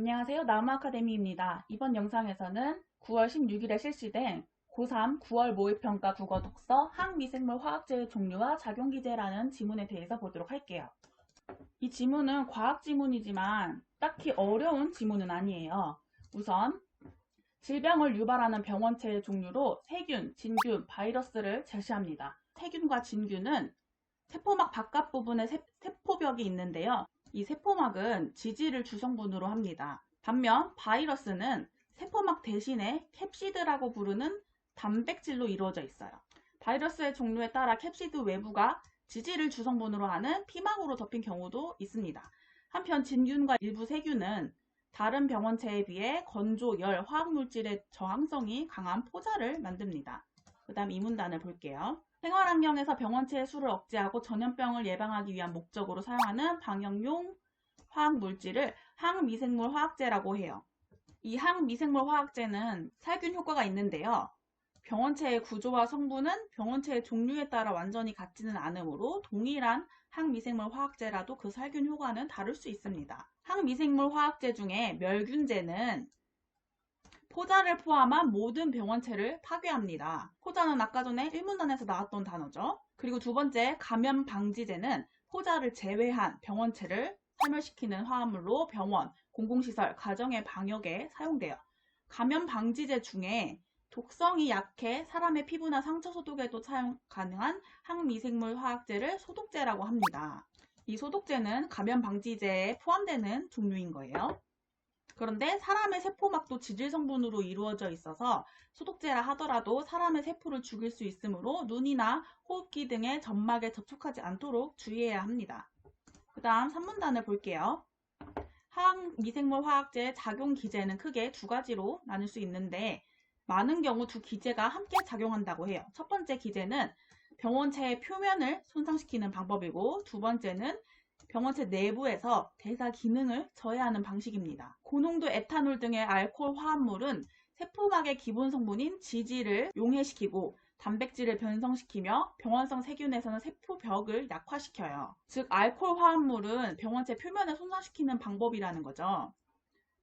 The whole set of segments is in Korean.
안녕하세요. 나무 아카데미입니다. 이번 영상에서는 9월 16일에 실시된 고3 9월 모의평가 국어 독서 항미생물 화학제의 종류와 작용기제라는 지문에 대해서 보도록 할게요. 이 지문은 과학 지문이지만 딱히 어려운 지문은 아니에요. 우선 질병을 유발하는 병원체의 종류로 세균, 진균, 바이러스를 제시합니다. 세균과 진균은 세포막 바깥 부분에 세, 세포벽이 있는데요. 이 세포막은 지질을 주성분으로 합니다. 반면 바이러스는 세포막 대신에 캡시드라고 부르는 단백질로 이루어져 있어요. 바이러스의 종류에 따라 캡시드 외부가 지질을 주성분으로 하는 피막으로 덮인 경우도 있습니다. 한편 진균과 일부 세균은 다른 병원체에 비해 건조, 열, 화학물질의 저항성이 강한 포자를 만듭니다. 그 다음 이 문단을 볼게요. 생활환경에서 병원체의 수를 억제하고 전염병을 예방하기 위한 목적으로 사용하는 방역용 화학물질을 항미생물 화학제라고 해요. 이 항미생물 화학제는 살균 효과가 있는데요. 병원체의 구조와 성분은 병원체의 종류에 따라 완전히 같지는 않으므로 동일한 항미생물 화학제라도 그 살균 효과는 다를 수 있습니다. 항미생물 화학제 중에 멸균제는 포자를 포함한 모든 병원체를 파괴합니다. 포자는 아까 전에 1문단에서 나왔던 단어죠. 그리고 두 번째 감염 방지제는 포자를 제외한 병원체를 사멸시키는 화합물로 병원, 공공시설, 가정의 방역에 사용돼요. 감염 방지제 중에 독성이 약해 사람의 피부나 상처 소독에도 사용 가능한 항미생물 화학제를 소독제라고 합니다. 이 소독제는 감염 방지제에 포함되는 종류인 거예요. 그런데 사람의 세포막도 지질 성분으로 이루어져 있어서 소독제라 하더라도 사람의 세포를 죽일 수 있으므로 눈이나 호흡기 등의 점막에 접촉하지 않도록 주의해야 합니다. 그 다음 3문단을 볼게요. 항미생물 화학제의 작용 기제는 크게 두 가지로 나눌 수 있는데 많은 경우 두 기제가 함께 작용한다고 해요. 첫 번째 기제는 병원체의 표면을 손상시키는 방법이고 두 번째는 병원체 내부에서 대사 기능을 저해하는 방식입니다. 고농도 에탄올 등의 알코올 화합물은 세포막의 기본 성분인 지질을 용해시키고 단백질을 변성시키며 병원성 세균에서는 세포벽을 약화시켜요. 즉 알코올 화합물은 병원체 표면을 손상시키는 방법이라는 거죠.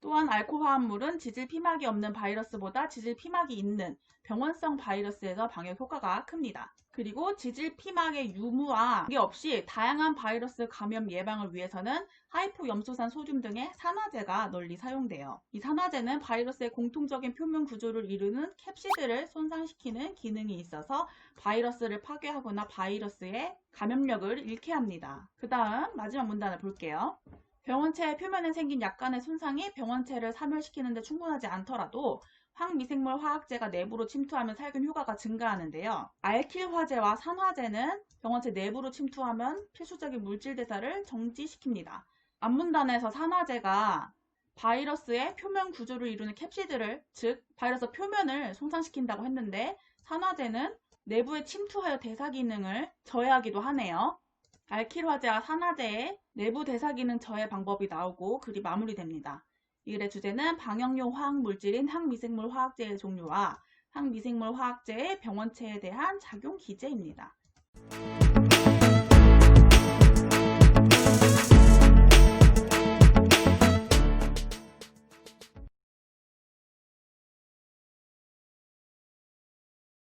또한 알코올 화합물은 지질 피막이 없는 바이러스보다 지질 피막이 있는 병원성 바이러스에서 방역 효과가 큽니다. 그리고 지질 피막의 유무와 관계없이 다양한 바이러스 감염 예방을 위해서는 하이포 염소산 소듐 등의 산화제가 널리 사용돼요. 이 산화제는 바이러스의 공통적인 표면 구조를 이루는 캡시드를 손상시키는 기능이 있어서 바이러스를 파괴하거나 바이러스의 감염력을 잃게 합니다. 그 다음 마지막 문단을 볼게요. 병원체 표면에 생긴 약간의 손상이 병원체를 사멸시키는데 충분하지 않더라도 항미생물 화학제가 내부로 침투하면 살균 효과가 증가하는데요. 알킬 화제와 산화제는 병원체 내부로 침투하면 필수적인 물질 대사를 정지시킵니다. 앞문단에서 산화제가 바이러스의 표면 구조를 이루는 캡시드를, 즉 바이러스 표면을 손상시킨다고 했는데 산화제는 내부에 침투하여 대사 기능을 저해하기도 하네요. 알킬화제와 산화제의 내부 대사 기능 저해 방법이 나오고 글이 마무리됩니다. 이 글의 주제는 방역용 화학물질인 항미생물 화학제의 종류와 항미생물 화학제의 병원체에 대한 작용 기제입니다.